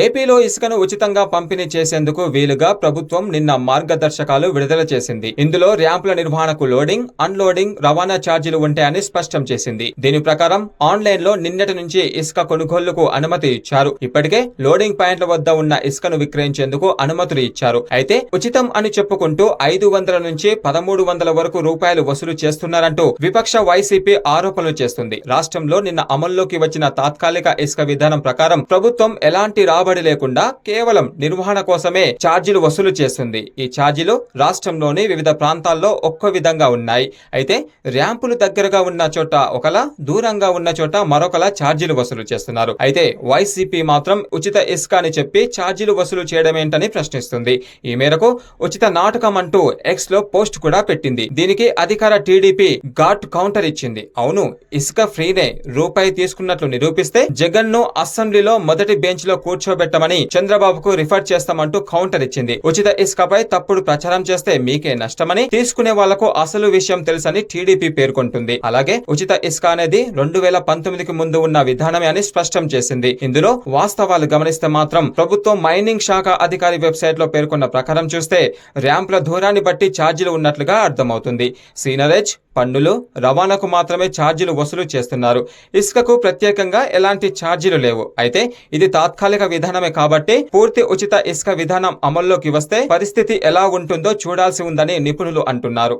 ఏపీలో ఇసుకను ఉచితంగా పంపిణీ చేసేందుకు వీలుగా ప్రభుత్వం నిన్న మార్గదర్శకాలు విడుదల చేసింది. ఇందులో ర్యాంపుల నిర్వహణకు లోడింగ్ అన్లోడింగ్ రవాణా ఛార్జీలు ఉంటాయని స్పష్టం చేసింది. దీని ప్రకారం ఆన్లైన్లో నిన్నటి నుంచి ఇసుక కొనుగోళ్ళకు అనుమతి ఇచ్చారు. ఇప్పటికే లోడింగ్ పాయింట్ల వద్ద ఉన్న ఇసుకను విక్రయించేందుకు అనుమతులు ఇచ్చారు. అయితే ఉచితం అని చెప్పుకుంటూ ఐదు వందల నుంచి పదమూడు వందల వరకు రూపాయలు వసూలు చేస్తున్నారంటూ విపక్ష వైసీపీ ఆరోపణలు చేస్తుంది. రాష్ట్రంలో నిన్న అమల్లోకి వచ్చిన తాత్కాలిక ఇసుక విధానం ప్రకారం ప్రభుత్వం ఎలాంటి రా రాబడి లేకుండా కేవలం నిర్వహణ కోసమే ఛార్జీలు వసూలు చేస్తుంది. ఈ ఛార్జీలు రాష్ట్రంలోని వివిధ ప్రాంతాల్లో ఒక్కో విధంగా ఉన్నాయి. అయితే ర్యాంపులు దగ్గరగా ఉన్న చోట ఒకలా దూరంగా ఉన్న చోట మరొకలా ఛార్జీలు వసూలు చేస్తున్నారు. అయితే వైసీపీ మాత్రం ఉచిత ఇసుక అని చెప్పి ఛార్జీలు వసూలు చేయడమేంటని ప్రశ్నిస్తుంది. ఈ మేరకు ఉచిత నాటకం అంటూ ఎక్స్లో పోస్ట్ కూడా పెట్టింది. దీనికి అధికార టీడీపీ ఘాట్ కౌంటర్ ఇచ్చింది. అవును ఇసుక ఫ్రీనే రూపాయి తీసుకున్నట్లు నిరూపిస్తే జగన్ను అసెంబ్లీలో మొదటి బెంచ్లో కూర్చోబెట్టమని చంద్రబాబుకు రిఫర్ చేస్తామంటూ కౌంటర్ ఇచ్చింది. ఉచిత ఇసుకపై తప్పుడు ప్రచారం చేస్తే మీకే నష్టమని తీసుకునే వాళ్ళకు అసలు విషయం తెలుసని టీడీపీ పేర్కొంటుంది. అలాగే ఉచిత ఇసుక అనేది రెండు వేల పంతొమ్మిదికి ముందు ఉన్న విధానమే అని స్పష్టం చేసింది. ఇందులో వాస్తవాలు గమనిస్తే మాత్రం ప్రభుత్వం మైనింగ్ శాఖ అధికారి వెబ్సైట్లో పేర్కొన్న ప్రకారం చూస్తే ర్యాంపుల దూరాన్ని బట్టి ఛార్జీలు ఉన్నట్లుగా అర్థమవుతుంది. సీనరేజ్ పన్నులు రవాణాకు మాత్రమే ఛార్జీలు వసూలు చేస్తున్నారు. ఇసుకకు ప్రత్యేకంగా ఎలాంటి ఛార్జీలు లేవు. అయితే ఇది తాత్కాలిక విధానమే కాబట్టి పూర్తి ఉచిత ఇసుక విధానం అమల్లోకి వస్తే పరిస్థితి ఎలా ఉంటుందో చూడాల్సి ఉందని నిపుణులు అంటున్నారు.